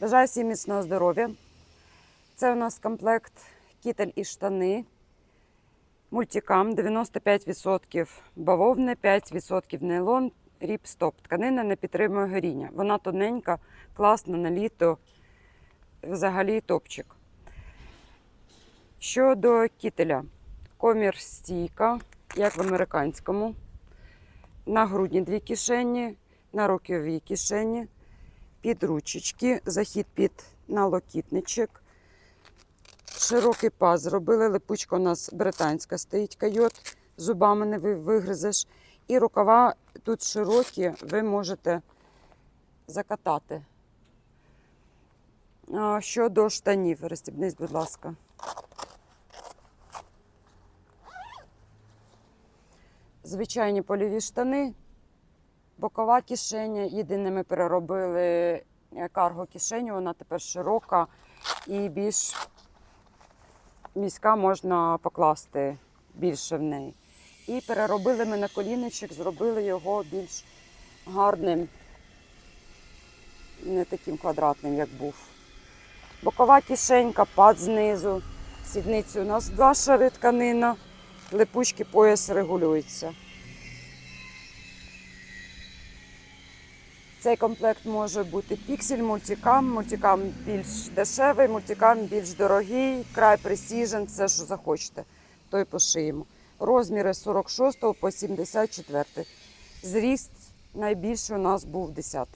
Бажаю всім міцного здоров'я. Це у нас комплект кітель і штани. Мультикам 95% бавовни, 5% нейлон, ріп стоп. Тканина не підтримує горіння. Вона тоненька, класна на літо, взагалі топчик. Щодо кітеля, комір стійка, як в американському. На грудні дві кишені, на рукаві кишені, під ручечки, захід під налокітничок. Широкий паз зробили. Липучка у нас британська стоїть койот, зубами не ви- вигризеш. І рукава тут широкі, ви можете закатати. Щодо штанів, розстібнись, будь ласка. Звичайні польові штани, бокова кишеня. Єдине, ми переробили е, карго кишеню, вона тепер широка і більш міська можна покласти більше в неї. І переробили ми на коліночок, зробили його більш гарним, не таким квадратним, як був. Бокова кишенька, пад знизу, сідниці у нас два шари тканина, липучки пояс регулюється. Цей комплект може бути піксель, мультикам. Мультикам більш дешевий, мультикам більш дорогий, край пресіжен, все, що захочете, то й пошиємо. Розміри з 46 по 74. Зріст найбільший у нас був 10.